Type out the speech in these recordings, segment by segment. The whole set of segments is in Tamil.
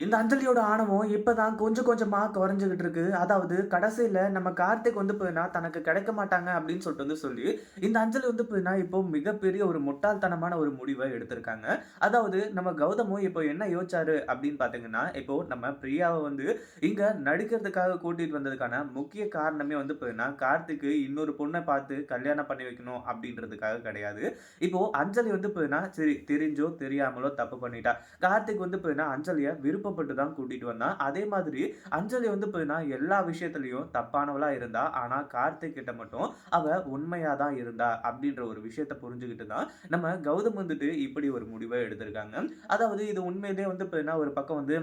இந்த அஞ்சலியோட ஆணவம் இப்போதான் கொஞ்சம் கொஞ்சமாக குறைஞ்சிக்கிட்டு இருக்கு. அதாவது கடைசியில் நம்ம கார்த்திக் வந்து போயினா தனக்கு கிடைக்க மாட்டாங்க அப்படின்னு சொல்லிட்டு வந்து சொல்லி, இந்த அஞ்சலி வந்து பார்த்தீங்கன்னா, இப்போ மிகப்பெரிய ஒரு முட்டாள்தனமான ஒரு முடிவை எடுத்திருக்காங்க. அதாவது நம்ம கௌதமும் இப்போ என்ன யோசிச்சாரு அப்படின்னு பார்த்தீங்கன்னா, இப்போ நம்ம பிரியாவை வந்து இங்கே நடிக்கிறதுக்காக கூட்டிகிட்டு வந்ததுக்கான முக்கிய காரணமே வந்து பார்த்தீங்கன்னா, கார்த்திக்கு இன்னொரு பொண்ணை பார்த்து கல்யாணம் பண்ணி வைக்கணும் அப்படின்றதுக்காக கிடையாது. இப்போ அஞ்சலி வந்து பார்த்தீங்கன்னா, சரி தெரிஞ்சோ தெரியாமலோ தப்பு பண்ணிட்டா. கார்த்திக் வந்து பார்த்தீங்கன்னா, விருப்பம் விருப்பப்பட்டு தான் கூட்டிகிட்டு வந்தான். அதே மாதிரி அஞ்சலி வந்து பார்த்தீங்கன்னா, எல்லா விஷயத்துலையும் தப்பானவளாக இருந்தா. ஆனால் கார்த்திக் கிட்ட மட்டும் அவள் உண்மையாக தான் இருந்தா அப்படின்ற ஒரு விஷயத்த புரிஞ்சுக்கிட்டு தான் நம்ம கௌதம் வந்துட்டு இப்படி ஒரு முடிவை எடுத்திருக்காங்க. அதாவது இது உண்மையிலேயே வந்து பார்த்தீங்கன்னா, ஒரு பக்கம் வந்து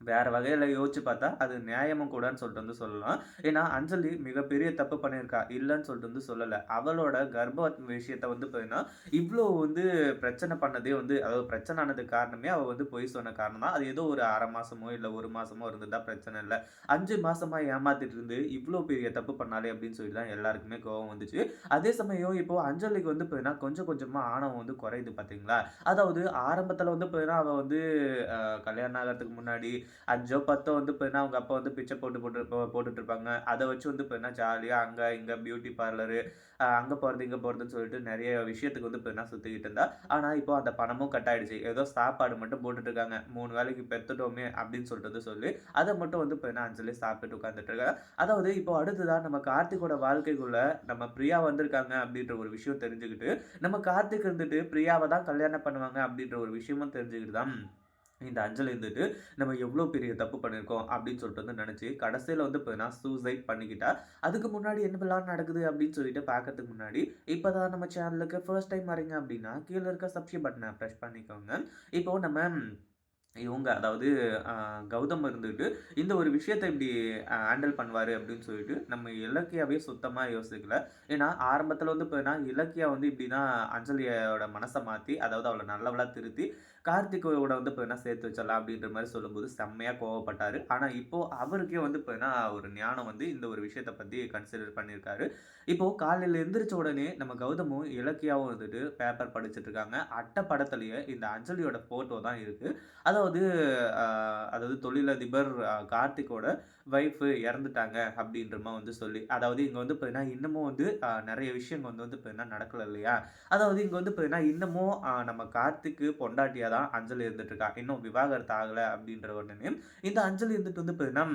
வேற வகையில் யோசிச்சு பார்த்தா, அது நியாயமும் கூடன்னு சொல்லிட்டு வந்து சொல்லலாம். ஏன்னா, அஞ்சலி மிகப்பெரிய தப்பு பண்ணியிருக்கா. இல்லைன்னு சொல்லிட்டு வந்து சொல்லலை அவளோட கர்ப்ப விஷயத்த வந்து பார்த்தீங்கன்னா, இவ்வளோ வந்து பிரச்சனை பண்ணதே வந்து அதாவது பிரச்சனை ஆனதுக்கு காரணமே அவள் வந்து பொய் சொன்ன காரணம் தான். அது ஏதோ ஒரு 1/2 மாசமோ, இல்ல 1 மாசமோ பிரச்சனை இல்லை அஞ்சு மாதமாக ஏமாத்திட்டு இருந்து இவ்வளோ பெரிய தப்பு பண்ணாலே அப்படின்னு சொல்லி தான் எல்லாருக்குமே கோவம் வந்துச்சு. அதே சமயம் இப்போ அஞ்சலிக்கு வந்து பார்த்தீங்கன்னா, கொஞ்சம் கொஞ்சமாக ஆணவம் வந்து குறையுது பார்த்தீங்களா? அதாவது ஆரம்பத்தில் வந்து பார்த்தீங்கன்னா, அவள் வந்து கல்யாணம் ஆகிறதுக்கு முன்னாடி 5ஓ 10ஓ வந்து பார்த்தீங்கன்னா, அவங்க அப்பா வந்து பிச்சை போட்டு போட்டு போ போட்டுட்டு இருப்பாங்க. அதை வச்சு வந்து பார்த்தீங்கன்னா, ஜாலியாக அங்கே இங்கே பியூட்டி பார்லரு அங்கே போகிறது இங்கே போகிறதுன்னு சொல்லிட்டு நிறைய விஷயத்துக்கு வந்து பார்த்தீங்கன்னா சுற்றிக்கிட்டு இருந்தா. ஆனால் இப்போ அந்த பணமும் கட் ஆயிடுச்சு. ஏதோ சாப்பாடு மட்டும் போட்டுட்டு இருக்காங்க. மூணு வேளைக்கு பெற்றுட்டோமே அப்படின்னு சொல்லிட்டு வந்து சொல்லி, அதை மட்டும் வந்து பார்த்தீங்கன்னா, அஞ்சலி சாப்பிட்டு உட்காந்துட்டு இருக்காங்க அதாவது இப்போ அடுத்ததான் நம்ம கார்த்திக்கோட வாழ்க்கைக்குள்ள நம்ம பிரியா வந்திருக்காங்க அப்படின்ற ஒரு விஷயம் தெரிஞ்சுக்கிட்டு, நம்ம கார்த்திக் இருந்துட்டு பிரியாவை தான் கல்யாணம் பண்ணுவாங்க அப்படின்ற ஒரு விஷயமும் தெரிஞ்சுக்கிட்டு தான் இந்த அஞ்சல் இருந்துட்டு, நம்ம எவ்வளோ பெரிய தப்பு பண்ணியிருக்கோம் அப்படின்னு சொல்லிட்டு வந்து நினச்சி கடைசியில் வந்து இப்போ நான் சூசைட் பண்ணிக்கிட்டா. அதுக்கு முன்னாடி என்னவெல்லாம் நடக்குது அப்படின்னு சொல்லிட்டு பார்க்கறதுக்கு முன்னாடி, இப்போ தான் நம்ம சேனலுக்கு ஃபர்ஸ்ட் டைம் வரீங்க அப்படின்னா, கீழே இருக்க சப்ஸ்கிரைப் பட்டனை பிரஸ் பண்ணிக்கோங்க. இப்போது நம்ம இவங்க அதாவது கௌதம் இருந்துட்டு, இந்த ஒரு விஷயத்த இப்படி ஹேண்டில் பண்ணுவார் அப்படின்னு சொல்லிட்டு, நம்ம இலக்கியாவே சுத்தமாக யோசிக்கல. ஏன்னா, ஆரம்பத்தில் வந்து இப்போ நான் இலக்கியா வந்து இப்படி தான் அஞ்சலியோட மனசை மாற்றி அதாவது அவளை நல்லவளாக திருத்தி, கார்த்திகோட வந்து இப்போ என்ன சேர்த்து வச்சிடலாம் அப்படின்ற மாதிரி சொல்லும்போது செம்மையாக கோவப்பட்டார் ஆனால் இப்போது அவருக்கே வந்து இப்போ என்ன ஒரு ஞானம் வந்து இந்த ஒரு விஷயத்தை பற்றி கன்சிடர் பண்ணியிருக்காரு. இப்போது காலையில் எந்திரிச்ச உடனே நம்ம கௌதமும், இலக்கியாவும் வந்துட்டு பேப்பர் படிச்சுட்டு இருக்காங்க. அட்டை படத்துலேயே இந்த அஞ்சலியோட ஃபோட்டோ தான் இருக்குது அது அதாவது அதாவது தொழிலதிபர் கார்த்திக்கோட ஒய்ஃபு இறந்துட்டாங்க அப்படின்ற வந்து சொல்லி, அதாவது இங்கே வந்து பார்த்தீங்கன்னா, இன்னமும் வந்து நிறைய விஷயங்கள் வந்து வந்து பார்த்தீங்கன்னா நடக்கல இல்லையா? அதாவது இங்கே வந்து பார்த்தீங்கன்னா, இன்னமும் நம்ம கார்த்திக்கு பொண்டாட்டியாக தான் அஞ்சலி இருந்துட்டு இருக்கா. இன்னும் விவாகரத்து ஆகலை அப்படின்ற உடனே, இந்த அஞ்சலி இருந்துட்டு வந்து பார்த்தீங்கன்னா,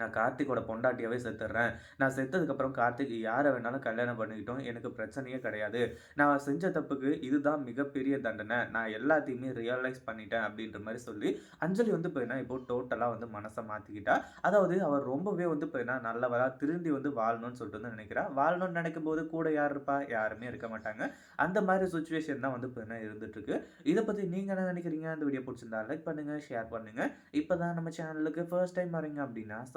நான் கார்த்திக்கோட பொண்டாட்டியாவே செத்துடுறேன். நான் செத்ததுக்கப்புறம் கார்த்திக் யாரை வேணாலும் கல்யாணம் பண்ணிக்கிட்டோம் எனக்கு பிரச்சனையே கிடையாது. நான் செஞ்ச தப்புக்கு இதுதான் மிகப்பெரிய தண்டனை. நான் எல்லாத்தையுமே ரியலைஸ் பண்ணிட்டேன் அப்படின்ற மாதிரி சொல்லி, அஞ்சலி வந்து போயினா இப்போ டோட்டலாக வந்து மனசை மாற்றிக்கிட்டா அதாவது அவர் ரொம்பவே வந்து போயினா நல்லவராக திருந்தி வந்து வாழணும்னு சொல்லிட்டு வந்து நினைக்கிறா. வாழணும்னு நினைக்கும் போது கூட யார் இருப்பா? யாருமே இருக்க மாட்டாங்க. அந்த மாதிரி சுச்சுவேஷன் தான் வந்து போயினா இருந்துட்டுருக்கு இதை பற்றி நீங்கள் என்ன நினைக்கிறீங்க? அந்த வீடியோ பிடிச்சிருந்தா லைக் பண்ணுங்கள் ஷேர் பண்ணுங்கள் இப்போ தான் நம்ம சேனலுக்கு ஃபர்ஸ்ட் டைம் வரீங்க அப்படின்னா,